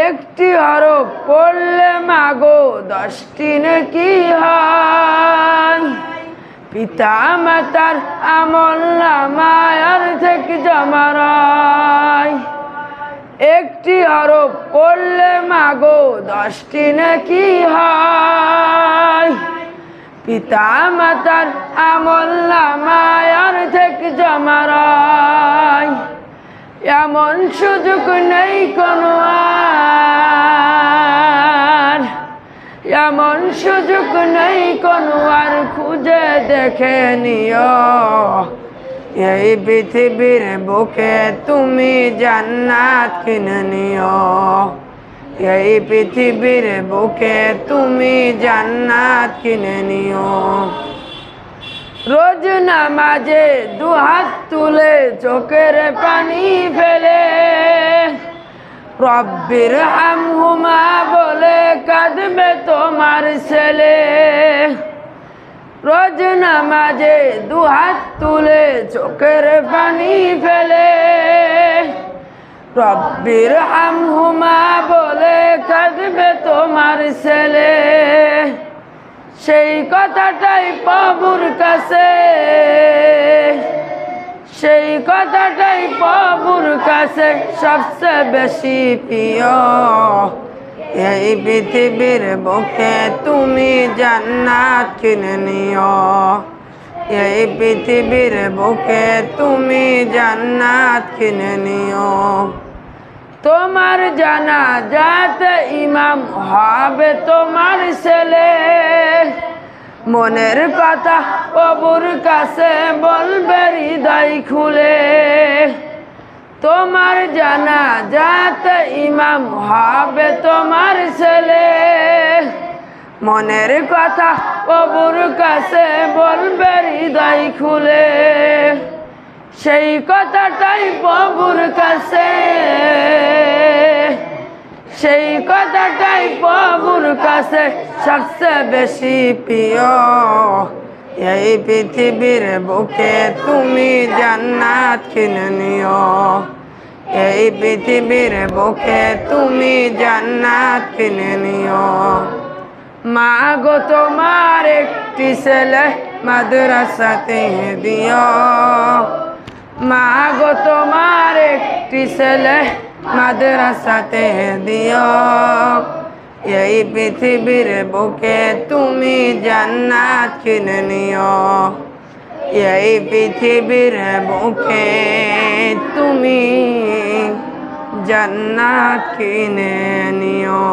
একটি হরফ পড়লে মাগো দশটি নাকি হয় পিতা মাতার আমল নামায়ার থেকে জমারায় একটি হরফ পড়লে মাগো দশটি নাকি হয় পিতা মাতার আমল নামায়ার থেকে জমারায় এমন সুযোগ নেই কোনো আর। এমন সুযোগ নেই কোনো আর, খুঁজে দেখে নিও। এই পৃথিবীর বুকে তুমি জান্নাত কিনে নিও। এই পৃথিবীর বুকে তুমি জান্নাত কিনে নিও। রোজ নামাজে দুহাত তুলে চোখের পানি ফেলে। রব্বির হামহুমা বলে কাঁদবে তোমার ছেলে। রোজ নামাজে দুহাত তুলে চোখের পানি ফেলে। রব্বির হামহুমা বলে কাঁদবে তোমার ছেলে। সেই কথাটাই প্রভুর কাছে। সেই কথাটাই প্রভুর কাছে সবচেয়ে বেশি প্রিয়। এই পৃথিবীর বুকে তুমি জান্নাত কিনে নিও। এই পৃথিবীর বুকে তুমি জান্নাত কিনে নিও। তোমার জানা যাতে ইমাম হবে তোমার ছেলে। মনের কথা প্রভুর কাছে বলবে হৃদয় খুলে। তোমার জানা যাতে ইমাম হবে তোমার ছেলে। মনের কথা প্রভুর কাছে বলবে হৃদয় খুলে। সেই কথাটাই প্রভুর কাছে। সেই কথাটাই প্রভুর কাছে সবচেয়ে বেশি প্রিয়। এই পৃথিবীর বুকে তুমি জান্নাত কিনে নিও। এই পৃথিবীর বুকে তুমি জান্নাত কিনে নিও। মা গো তোমার একটি ছেলে মাদ্রাসাতে দিও। মা গো তোমার একটি ছেলে মাদ্রাসাতে দিও এই পৃথিবীর বুকে তুমি জান্নাত কিনে নিও এই পৃথিবীর বুকে তুমি জান্নাত কিনে নিও